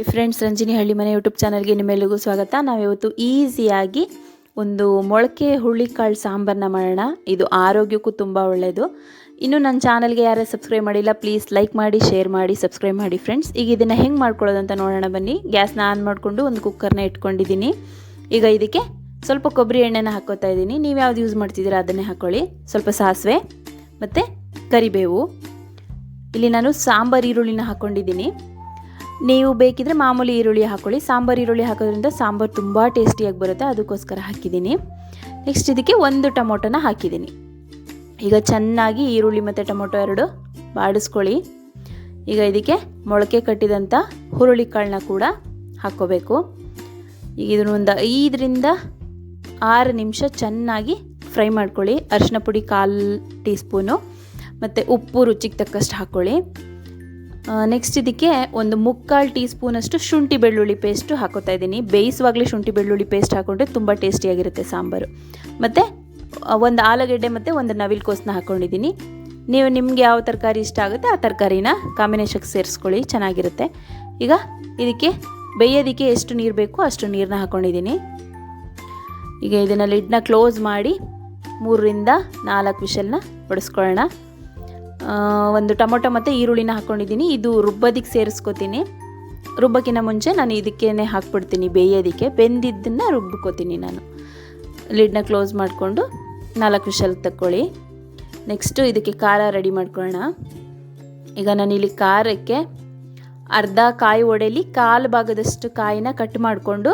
Hi friends Ranjini ಹಳ್ಳಿ ಮನೆ YouTube ಚಾನಲ್ಗೆ ನಿಮ್ಮೆಲ್ಲರಿಗೂ ಸ್ವಾಗತ. ನಾವಿವತ್ತು ಈಸಿಯಾಗಿ ಒಂದು ಮೊಳಕೆ ಹುರುಳಿಕಾಳು ಸಾಂಬಾರನ್ನ ಮಾಡೋಣ. ಇದು ಆರೋಗ್ಯಕ್ಕೂ ತುಂಬ ಒಳ್ಳೆಯದು ಇನ್ನು ನನ್ನ ಚಾನಲ್ಗೆ ಯಾರೇ ಸಬ್ಸ್ಕ್ರೈಬ್ ಮಾಡಿಲ್ಲ ಪ್ಲೀಸ್ ಲೈಕ್ ಮಾಡಿ ಶೇರ್ ಮಾಡಿ ಸಬ್ಸ್ಕ್ರೈಬ್ ಮಾಡಿ ಫ್ರೆಂಡ್ಸ್ ಈಗ ಇದನ್ನು ಹೆಂಗೆ ಮಾಡ್ಕೊಳ್ಳೋದು ಅಂತ ನೋಡೋಣ ಬನ್ನಿ. ಗ್ಯಾಸ್ನ ಆನ್ ಮಾಡಿಕೊಂಡು ಒಂದು ಕುಕ್ಕರ್ನ ಇಟ್ಕೊಂಡಿದ್ದೀನಿ. ಈಗ ಇದಕ್ಕೆ ಸ್ವಲ್ಪ ಕೊಬ್ಬರಿ ಎಣ್ಣೆನ ಹಾಕೋತಾ ಇದ್ದೀನಿ. ನೀವು ಯಾವ್ದು ಯೂಸ್ ಮಾಡ್ತಿದ್ದೀರಾ ಅದನ್ನೇ ಹಾಕ್ಕೊಳ್ಳಿ ಸ್ವಲ್ಪ ಸಾಸಿವೆ ಮತ್ತು ಕರಿಬೇವು. ಇಲ್ಲಿ ನಾನು ಸಾಂಬಾರು ಈರುಳ್ಳಿನ ಹಾಕ್ಕೊಂಡಿದ್ದೀನಿ ನೀವು ಬೇಕಿದ್ರೆ ಮಾಮೂಲಿ ಈರುಳ್ಳಿ ಹಾಕ್ಕೊಳ್ಳಿ ಸಾಂಬಾರು ಈರುಳ್ಳಿ ಹಾಕೋದ್ರಿಂದ ಸಾಂಬಾರು ತುಂಬ ಟೇಸ್ಟಿಯಾಗಿ ಬರುತ್ತೆ. ಅದಕ್ಕೋಸ್ಕರ ಹಾಕಿದ್ದೀನಿ. ನೆಕ್ಸ್ಟ್ ಇದಕ್ಕೆ ಒಂದು ಟೊಮೊಟೊನ ಹಾಕಿದ್ದೀನಿ. ಈಗ ಚೆನ್ನಾಗಿ ಈರುಳ್ಳಿ ಮತ್ತು ಟೊಮೊಟೊ ಎರಡು ಬಾಡಿಸ್ಕೊಳ್ಳಿ. ಈಗ ಇದಕ್ಕೆ ಮೊಳಕೆ ಕಟ್ಟಿದಂಥ ಹುರುಳಿಕಾಳನ್ನ ಕೂಡ ಹಾಕ್ಕೋಬೇಕು. ಈಗ ಇದನ್ನು ಒಂದು ಐದರಿಂದ ಆರು ನಿಮಿಷ ಚೆನ್ನಾಗಿ ಫ್ರೈ ಮಾಡ್ಕೊಳ್ಳಿ. ಅರಿಶಿನ ಪುಡಿ ಕಾಲು ಟೀ ಸ್ಪೂನು ಮತ್ತು ಉಪ್ಪು ರುಚಿಗೆ ತಕ್ಕಷ್ಟು ಹಾಕ್ಕೊಳ್ಳಿ. ನೆಕ್ಸ್ಟ್ ಇದಕ್ಕೆ ಒಂದು ಮುಕ್ಕಾಲು ಟೀ ಸ್ಪೂನಷ್ಟು ಶುಂಠಿ ಬೆಳ್ಳುಳ್ಳಿ ಪೇಸ್ಟು ಹಾಕೋತಾ ಇದ್ದೀನಿ. ಬೇಯಿಸುವಾಗಲೇ ಶುಂಠಿ ಬೆಳ್ಳುಳ್ಳಿ ಪೇಸ್ಟ್ ಹಾಕೊಂಡ್ರೆ ತುಂಬ ಟೇಸ್ಟಿಯಾಗಿರುತ್ತೆ ಸಾಂಬಾರು. ಮತ್ತು ಒಂದು ಆಲೂಗೆಡ್ಡೆ ಮತ್ತು ಒಂದು ನವಿಲು ಕೋಸನ್ನ ಹಾಕ್ಕೊಂಡಿದ್ದೀನಿ ನೀವು ನಿಮಗೆ ಯಾವ ತರಕಾರಿ ಇಷ್ಟ ಆಗುತ್ತೆ ಆ ತರಕಾರಿನ ಕಾಂಬಿನೇಷನ್ಗೆ ಸೇರಿಸ್ಕೊಳ್ಳಿ, ಚೆನ್ನಾಗಿರುತ್ತೆ. ಈಗ ಇದಕ್ಕೆ ಬೇಯೋದಕ್ಕೆ ಎಷ್ಟು ನೀರು ಬೇಕೋ ಅಷ್ಟು ನೀರನ್ನ ಹಾಕ್ಕೊಂಡಿದ್ದೀನಿ ಈಗ ಇದನ್ನು ಲಿಡ್ನ ಕ್ಲೋಸ್ ಮಾಡಿ ಮೂರರಿಂದ ನಾಲ್ಕು ವಿಷಲ್ನ ಹೊಡೆಸ್ಕೊಳ್ಳೋಣ ಒಂದು ಟೊಮೊಟೊ ಮತ್ತು ಈರುಳ್ಳಿನ ಹಾಕ್ಕೊಂಡಿದ್ದೀನಿ ಇದು ರುಬ್ಬೋದಕ್ಕೆ ಸೇರಿಸ್ಕೋತೀನಿ. ರುಬ್ಬಕ್ಕಿಂತ ಮುಂಚೆ ನಾನು ಇದಕ್ಕೇ ಹಾಕ್ಬಿಡ್ತೀನಿ ಬೇಯೋದಕ್ಕೆ. ಬೆಂದಿದ್ದನ್ನು ರುಬ್ಕೋತೀನಿ ನಾನು. ಲಿಡ್ನ ಕ್ಲೋಸ್ ಮಾಡಿಕೊಂಡು ನಾಲ್ಕು ವಿಷಲ್ ತಕ್ಕೊಳ್ಳಿ. ನೆಕ್ಸ್ಟು ಇದಕ್ಕೆ ಖಾರ ರೆಡಿ ಮಾಡ್ಕೊಳ್ಳೋಣ. ಈಗ ನಾನು ಇಲ್ಲಿ ಖಾರಕ್ಕೆ ಅರ್ಧ ಕಾಯಿ ಒಡೆಯಲ್ಲಿ ಕಾಲು ಭಾಗದಷ್ಟು ಕಾಯಿನ ಕಟ್ ಮಾಡಿಕೊಂಡು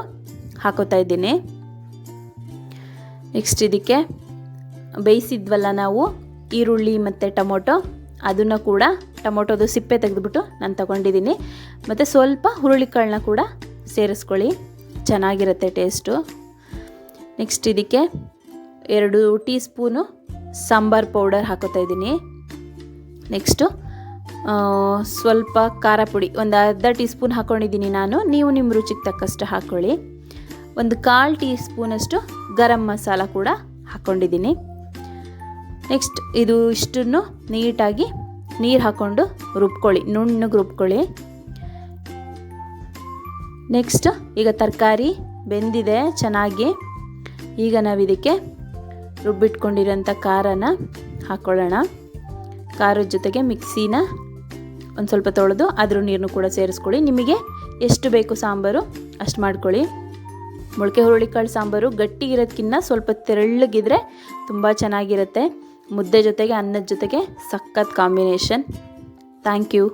ಹಾಕೋತಾ ಇದ್ದೀನಿ. ನೆಕ್ಸ್ಟ್ ಇದಕ್ಕೆ ಬೇಯಿಸಿದ್ವಲ್ಲ ನಾವು ಈರುಳ್ಳಿ ಮತ್ತು ಟೊಮೊಟೊ. ಅದನ್ನು ಕೂಡ ಟೊಮೊಟೊದು ಸಿಪ್ಪೆ ತೆಗೆದುಬಿಟ್ಟು ನಾನು ತಗೊಂಡಿದ್ದೀನಿ ಮತ್ತು ಸ್ವಲ್ಪ ಹುರುಳಿಕಾಳನ್ನ ಕೂಡ ಸೇರಿಸ್ಕೊಳ್ಳಿ. ಚೆನ್ನಾಗಿರುತ್ತೆ ಟೇಸ್ಟು ನೆಕ್ಸ್ಟ್ ಇದಕ್ಕೆ ಎರಡು ಟೀ ಸ್ಪೂನು ಸಾಂಬಾರ್ ಪೌಡರ್ ಹಾಕೋತಾ ಇದ್ದೀನಿ ನೆಕ್ಸ್ಟು ಸ್ವಲ್ಪ ಖಾರ ಪುಡಿ ಒಂದು ಅರ್ಧ ಟೀ ಸ್ಪೂನ್ ಹಾಕ್ಕೊಂಡಿದ್ದೀನಿ ನಾನು. ನೀವು ನಿಮ್ಮ ರುಚಿಗೆ ತಕ್ಕಷ್ಟು ಹಾಕ್ಕೊಳ್ಳಿ ಒಂದು ಕಾಲು ಟೀ ಸ್ಪೂನಷ್ಟು ಗರಂ ಮಸಾಲ ಕೂಡ ಹಾಕ್ಕೊಂಡಿದ್ದೀನಿ ನೆಕ್ಸ್ಟ್ ಇದು ಇಷ್ಟನ್ನು ನೀಟಾಗಿ ನೀರು ಹಾಕ್ಕೊಂಡು ರುಬ್ಕೊಳ್ಳಿ, ನುಣ್ಣಗೆ ರುಬ್ಕೊಳ್ಳಿ. ನೆಕ್ಸ್ಟ್ ಈಗ ತರಕಾರಿ ಬೆಂದಿದೆ ಚೆನ್ನಾಗಿ, ಈಗ ನಾವು ಇದಕ್ಕೆ ರುಬ್ಬಿಟ್ಕೊಂಡಿರೋಂಥ ಖಾರನ ಹಾಕ್ಕೊಳ್ಳೋಣ ಖಾರದ ಜೊತೆಗೆ ಮಿಕ್ಸಿನ ಒಂದು ಸ್ವಲ್ಪ ತೊಳೆದು ಅದ್ರ ನೀರನ್ನು ಕೂಡ ಸೇರಿಸ್ಕೊಳ್ಳಿ. ನಿಮಗೆ ಎಷ್ಟು ಬೇಕು ಸಾಂಬಾರು ಅಷ್ಟು ಮಾಡ್ಕೊಳ್ಳಿ. ಮೊಳಕೆ ಹುರುಳಿಕಾಳು ಸಾಂಬಾರು ಗಟ್ಟಿಗಿರೋದಕ್ಕಿಂತ ಸ್ವಲ್ಪ ತೆರಳಗಿದ್ರೆ ತುಂಬ ಚೆನ್ನಾಗಿರುತ್ತೆ. ಮುದ್ದೆ ಜೊತೆಗೆ ಅನ್ನದ ಜೊತೆಗೆ ಸಖತ್ ಕಾಂಬಿನೇಷನ್ ಥ್ಯಾಂಕ್ ಯು